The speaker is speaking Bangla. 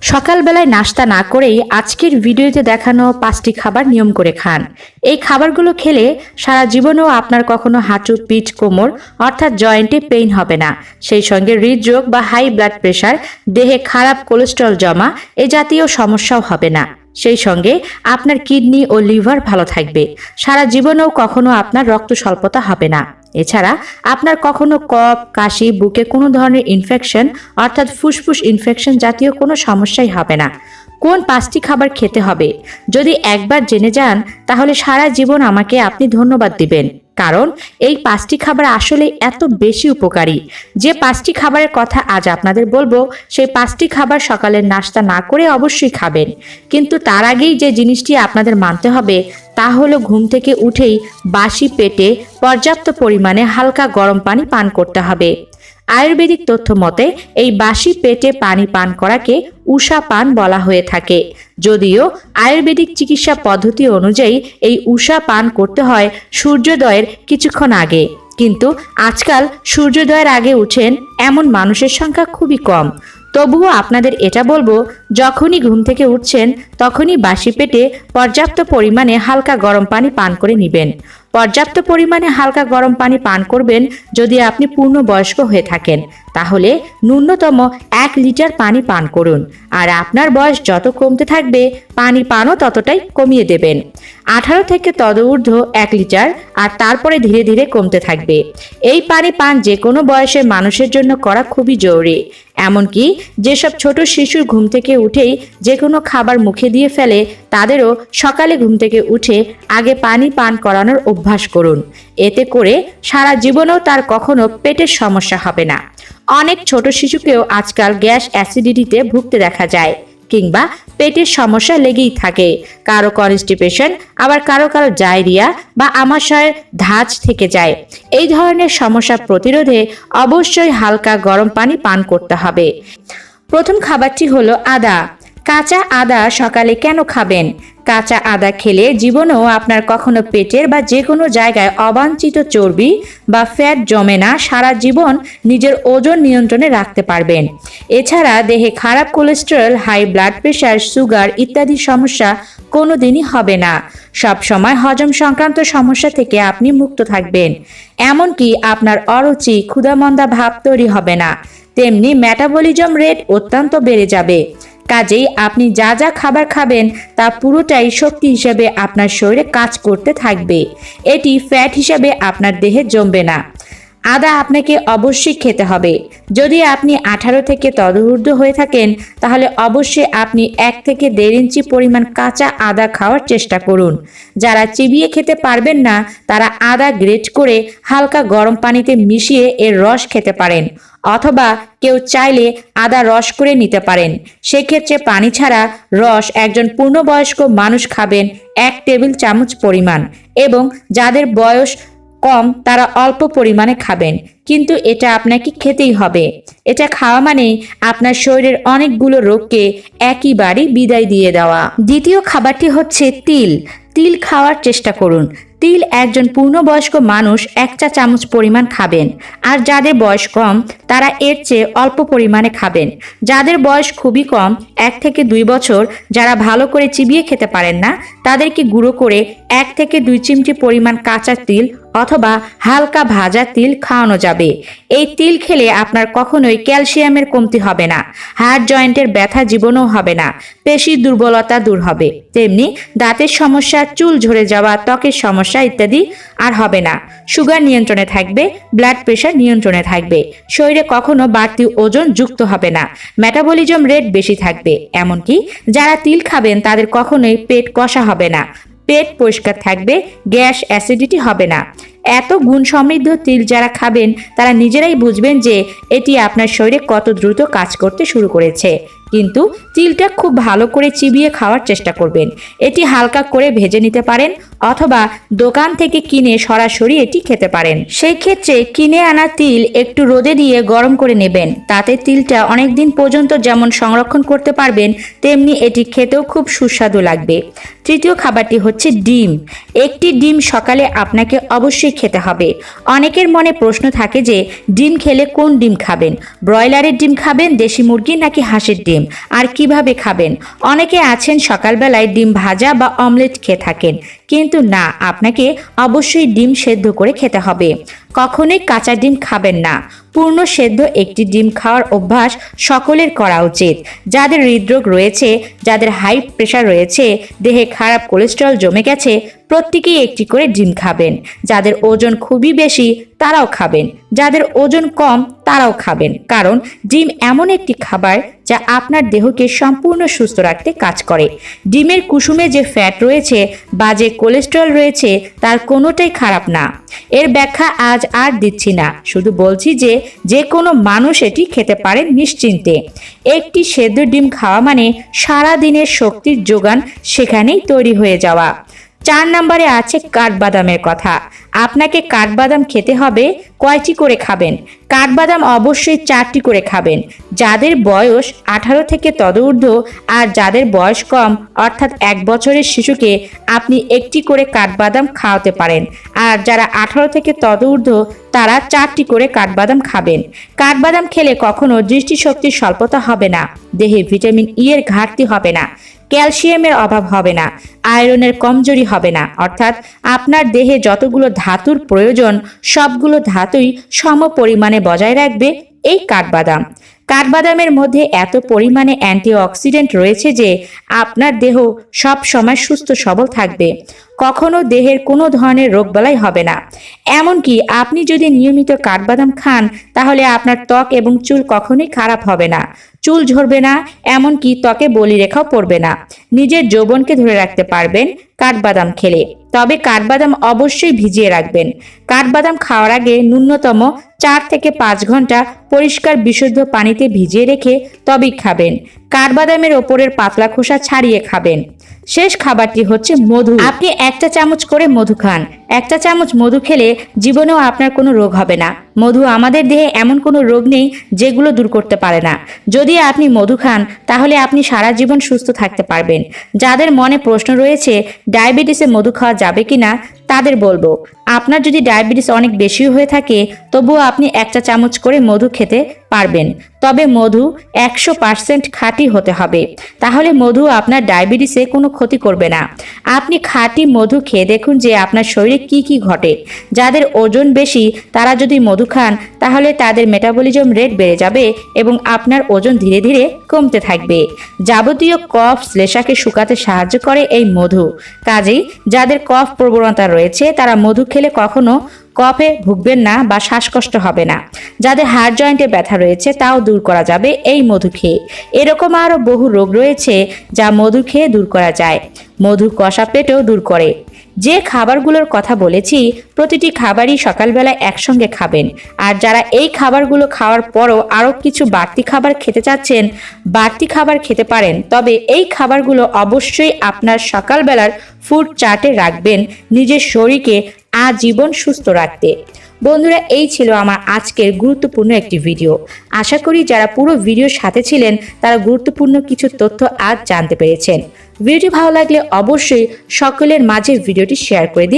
সকালবেলায় নাস্তা না করেই আজকের ভিডিওতে দেখানো পাঁচটি খাবার নিয়ম করে খান। এই খাবারগুলো খেলে সারা জীবনেও আপনার কখনো হাঁটু, পিঠ, কোমর অর্থাৎ জয়েন্টে পেইন হবে না। সেই সঙ্গে হৃদরোগ বা হাই ব্লাড প্রেশার, দেহে খারাপ কোলেস্ট্রল জমা এ জাতীয় সমস্যাও হবে না। সেই সঙ্গে আপনার কিডনি ও লিভার ভালো থাকবে। সারা জীবনেও কখনো আপনার রক্ত স্বল্পতা হবে না। এছাড়া আপনার কখনো কফ, কাশি, বুকে কোনো ধরনের ইনফেকশন অর্থাৎ ফুসফুস ইনফেকশন জাতীয় কোনো সমস্যাই হবে না। কোন পাঁচটি খাবার খেতে হবে? যদি একবার জেনে যান, তাহলে সারা জীবন আমাকে আপনি ধন্যবাদ দিবেন। কারণ এই পাঁচটি খাবার আসলে এত বেশি উপকারী। যে পাঁচটি খাবারের কথা আজ আপনাদের বলব, সেই পাঁচটি খাবার সকালের নাস্তা না করে অবশ্যই খাবেন। কিন্তু তার আগেই যে জিনিসটি আপনাদের মানতে হবে, তা হলো ঘুম থেকে উঠেই বাসি পেটে পর্যাপ্ত পরিমাণে হালকা গরম পানি পান করতে হবে। আয়ুর্বেদিক তথ্য মতে, এই বাসি পেটে পানি পান করাকে উষা পান বলা হয়ে থাকে। যদিও আয়ুর্বেদিক চিকিৎসা পদ্ধতি অনুযায়ী এই উষা পান করতে হয় সূর্যোদয়ের কিছুক্ষণ আগে। কিন্তু আজকাল সূর্যোদয়ের আগে উঠেন এমন মানুষের সংখ্যা খুবই কম। তবুও আপনাদের এটা বলব, যখনই ঘুম থেকে উঠছেন, তখনই বাসি পেটে পর্যাপ্ত পরিমাণে হালকা গরম পানি পান করে নেবেন। পর্যাপ্ত পরিমাণে হালকা গরম পানি পান করবেন যদি আপনি পূর্ণবয়স্ক হয়ে থাকেন। তাহলে ন্যূনতম এক লিটার পানি পান করুন। আর আপনার বয়স যত কমতে থাকবে, পানি পানও ততটাই কমিয়ে দেবেন। আঠারো থেকে তদঊর্ধ্ব এক লিটার আর তারপরে ধীরে ধীরে কমতে থাকবে। এই পানি পান যে কোনো বয়সের মানুষের জন্য করা খুবই জরুরি। এমনকি যেসব ছোট শিশুর ঘুম থেকে উঠেই যে কোনো খাবার মুখে দিয়ে ফেলে, তাদেরও সকালে ঘুম থেকে উঠে আগে পানি পান করানোর অভ্যাস করুন। এতে করে সারা জীবনেও তার কখনো পেটের সমস্যা হবে না। অনেক ছোট শিশুকেও আজকাল গ্যাস অ্যাসিডিটিতে ভুগতে দেখা যায় কিংবা পেটের সমস্যা লেগেই থাকে। কারও কনস্টিপেশন, আবার কারও কারও ডায়রিয়া বা আমাশয়ের ধাঁচ থেকে যায়। এই ধরনের সমস্যা প্রতিরোধে অবশ্যই হালকা গরম পানি পান করতে হবে। প্রথম খাবারটি হলো আদা। কাঁচা আদা সকালে কেন খাবেন? কাঁচা আদা খেলে জীবনেও আপনার কখনো পেটের বা যে কোনো জায়গায় অবাঞ্ছিত চর্বি বা ফ্যাট জমে না, সারা জীবন নিজের ওজন নিয়ন্ত্রণে রাখতে পারবেন। এছাড়া দেহে খারাপ cholesterol, high blood pressure sugar ইত্যাদি সমস্যা কোনো দিনই হবে না। সব সময় হজম সংক্রান্ত সমস্যা থেকে আপনি মুক্ত থাকবেন। এমনকি আপনার অরুচি, ক্ষুধামন্দা ভাব তৈরি হবে না। তেমনি মেটাবলিজম রেট অত্যন্ত বেড়ে যাবে। কাজেই আপনি যা যা খাবার খাবেন তা পুরোটাই শক্তি হিসেবে আপনার শরীরে কাজ করতে থাকবে। এটি ফ্যাট হিসাবে আপনার দেহে জমবে না। আদা আপনাকে অবশ্যই খেতে হবে। যদি আপনি আঠারো থেকে তদূর্ধ্ব হয়ে থাকেন, তাহলে অবশ্যই আপনি এক থেকে দেড় ইঞ্চি পরিমাণ কাঁচা আদা খাওয়ার চেষ্টা করুন। যারা চিবিয়ে খেতে পারবেন না, তারা আদা গ্রেট করে হালকা গরম পানিতে মিশিয়ে এর রস খেতে পারেন। অথবা কেউ চাইলে আদা রস করে নিতে পারেন। সেক্ষেত্রে পানি ছাড়া রস একজন পূর্ণবয়স্ক মানুষ খাবেন এক টেবিল চামচ পরিমাণ। এবং যাদের বয়স কম তারা অল্প পরিমাণে খাবেন। কিন্তু এটা আপনাকে খেতেই হবে। এটা খাওয়া মানে আপনার শরীরের অনেকগুলো রোগকে একইবারই বিদায় দিয়ে দেওয়া। দ্বিতীয় খাবারটি হচ্ছে তিল। তিল খাওয়ার চেষ্টা করুন। তিল একজন পূর্ণবয়স্ক মানুষ এক চা চামচ পরিমাণ খাবেন। আর যাদের বয়স কম, তারা এর চেয়ে অল্প পরিমাণে খাবেন। যাদের বয়স খুবই কম, এক থেকে দুই বছর, যারা ভালো করে চিবিয়ে খেতে পারেন না, তাদেরকে গুঁড়ো করে এক থেকে দুই চিমটি পরিমাণ কাঁচা তিল অথবা হালকা ভাজা তিল খাওয়ানো যাবে। এই তিল খেলে আপনার কখনোই ক্যালসিয়ামের কমতি হবে না, হাড় জয়েন্টের ব্যথা জীবনও হবে না পেশির দুর্বলতা দূর হবে। তেমনি দাঁতের সমস্যা, চুল ঝরে যাওয়া, ত্বকের সমস্যা ইত্যাদি আর হবে না। সুগার নিয়ন্ত্রণে থাকবে, ব্লাড প্রেশার নিয়ন্ত্রণে থাকবে। শরীরে কখনো বাড়তি ওজন যুক্ত হবে না, মেটাবলিজম রেট বেশি থাকবে। এমনকি যারা তিল খাবেন তাদের কখনোই পেট কষা হবে না পেট পরিষ্কার থাকবে, গ্যাস অ্যাসিডিটি হবে না। এত গুণ সমৃদ্ধ তিল যারা খাবেন, তারা নিজেরাই বুঝবেন যে এটি আপনার শরীরে কত দ্রুত কাজ করতে শুরু করেছে। কিন্তু তিলটা খুব ভালো করে চিবিয়ে খাওয়ার চেষ্টা করবেন। এটি হালকা করে ভেজে নিতে পারেন অথবা দোকান থেকে কিনে সরাসরি এটি খেতে পারেন। সেই ক্ষেত্রে কিনে আনা তিল একটু রোদে দিয়ে গরম করে নেবেন। তাতে তিলটা অনেক দিন পর্যন্ত যেমন সংরক্ষণ করতে পারবেন, তেমনি এটি খেতেও খুব সুস্বাদু লাগবে। তৃতীয় খাবারটি হচ্ছে ডিম। একটি ডিম সকালে আপনাকে অবশ্যই খেতে হবে। অনেকের মনে প্রশ্ন থাকে যে, ডিম খেলে কোন ডিম খাবেন? ব্রয়লারের ডিম খাবেন, দেশি মুরগি নাকি হাঁসের ডিম? ডিম, আর কীভাবে খাবেন? অনেকে আছেন সকালবেলায় ডিম ভাজা বা অমলেট খেয়ে থাকেন, কিন্তু না, আপনাকে অবশ্যই ডিম সেদ্ধ করে খেতে হবে। কখনোই কাঁচা ডিম খাবেন না। পূর্ণ সেদ্ধ একটি ডিম খাওয়ার অভ্যাস সকলের করা উচিত। যাদের হৃদরোগ রয়েছে, যাদের হাই প্রেশার রয়েছে, দেহে খারাপ কোলেস্টেরল জমে গেছে, প্রত্যেকেই একটি করে ডিম খাবেন। যাদের ওজন খুবই বেশি, তারাও খাবেন। যাদের ওজন কম, তারাও খাবেন। কারণ ডিম এমন একটি খাবার যা আপনার দেহকে সম্পূর্ণ সুস্থ রাখতে কাজ করে। ডিমের কুসুমে যে ফ্যাট রয়েছে বা যে কোলেস্টেরল রয়েছে, তার কোনোটাই খারাপ না। এর ব্যাখ্যা আজ আর দিচ্ছি না। শুধু বলছি যে যে কোনো মানুষ এটি খেতে পারে নিশ্চিন্তে। একটি সেদ্ধ ডিম খাওয়া মানে সারা দিনের শক্তির যোগান সেখানেই তৈরি হয়ে যাওয়া। চার নম্বরে আছে কাঠবাদামের কথা। আপনাকে কাঠবাদাম খেতে হবে কয়টি করে খাবেন? কাঠবাদাম অবশ্যই চারটি করে খাবেন। যাদের বয়স আঠারো থেকে তদূর্ধ্ব আর যাদের বয়স কম, অর্থাৎ এক বছরের শিশুকে আপনি একটি করে কাঠবাদাম খাওয়াতে পারেন। আর যারা আঠারো থেকে তদূর্ধ্ব, তারা চারটি করে কাঠবাদাম খাবেন। কাঠবাদাম খেলে কখনো দৃষ্টিশক্তির স্বল্পতা হবে না, দেহে ভিটামিন ই এর ঘাটতি হবে না, ক্যালসিয়ামের অভাব হবে না, আয়রনের কমজোরি হবে না। অর্থাৎ আপনার দেহে যতগুলো ধাতুর প্রয়োজন, সবগুলো ধাতুই সম পরিমাণে বজায় রাখবে এই কাঠবাদাম। কাঠবাদামের মধ্যে এত পরিমাণে অ্যান্টিঅক্সিডেন্ট রয়েছে যে আপনার দেহ সব সময় সুস্থ সবল থাকবে। কখনো দেহের কোনো ধরনের রোগবালাই হবে না। এমনকি আপনি যদি নিয়মিত কাঠবাদাম খান, তাহলে আপনার ত্বক এবং চুল কখনোই খারাপ হবে না। চুল ঝরবে না, এমনকি ত্বকে বলিরেখাও পড়বে না। নিজের যৌবনকে ধরে রাখতে পারবেন কাঠবাদাম খেলে। তবে কাঠবাদাম অবশ্যই ভিজিয়ে রাখবেন। কাঠবাদাম খাওয়ার আগে ন্যূনতম চার থেকে পাঁচ ঘণ্টা পরিষ্কার বিশুদ্ধ পানিতে ভিজিয়ে রেখে তবেই খাবেন। কাঠবাদামের ওপরের পাতলা খোসা ছাড়িয়ে খাবেন। শেষ খাবারটি হচ্ছে মধু। আপনি একটা চামচ করে মধু খান। একটা চামচ মধু খেলে জীবনেও আপনার কোনো রোগ হবে না। মধু আমাদের দেহে এমন কোনো রোগ নেই যেগুলো দূর করতে পারে না। যদি আপনি মধু খান, তাহলে আপনি সারা জীবন সুস্থ থাকতে পারবেন। যাদের মনে প্রশ্ন রয়েছে, ডায়াবেটিসে মধু খাওয়া যাবে কিনা তাদের বলব, আপনার যদি ডায়াবেটিস অনেক বেশি হয়ে থাকে, তবুও আপনি একটা চামচ করে মধু খেতে পারবেন। তবে মধু একশো পার্সেন্ট খাঁটি হতে হবে। তাহলে মধু আপনার ডায়াবেটিসে কোনো ক্ষতি করবে না। আপনি খাঁটি মধু খেয়ে দেখুন যে আপনার শরীরে কি কি ঘটে। যাদের ওজন বেশি, তারা যদি মধু খান, তাহলে তাদের মেটাবলিজম রেট বেড়ে যাবে এবং আপনার ওজন ধীরে ধীরে কমতে থাকবে। যাবতীয় কফ শ্লেষাকে শুকাতে সাহায্য করে এই মধু। কাজেই যাদের কফ প্রবণতা রয়েছে তারা মধু খেলে কখনো কফে ভুগবেন না বা শ্বাসকষ্ট হবে না। যাদের হাড় জয়েন্টে ব্যথা রয়েছে, তাও দূর করা যাবে এই মধু খেয়ে। এরকম আরও বহু রোগ রয়েছে যা মধু খেয়ে দূর করা যায়। মধু কষা পেটেও দূর করে। যে খাবারগুলোর কথা বলেছি, প্রতিটি খাবারই সকালবেলা একসঙ্গে খাবেন। আর যারা এই খাবারগুলো খাওয়ার পরও আরও কিছু বাড়তি খাবার খেতে চাচ্ছেন, বাড়তি খাবার খেতে পারেন। তবে এই খাবারগুলো অবশ্যই আপনার সকালবেলার ফুড চার্টে রাখবেন। নিজের শরীরকে আজীবন সুস্থ রাখতে। বন্ধুরা, এই ছিল আমার আজকের গুরুত্বপূর্ণ একটি ভিডিও। আশা করি যারা পুরো ভিডিওর সাথে ছিলেন, তারা গুরুত্বপূর্ণ কিছু তথ্য আজ জানতে পেরেছেন। ভিডিও ভালো লাগলে অবশ্যই সকলের মাঝে ভিডিওটি শেয়ার করে দিন।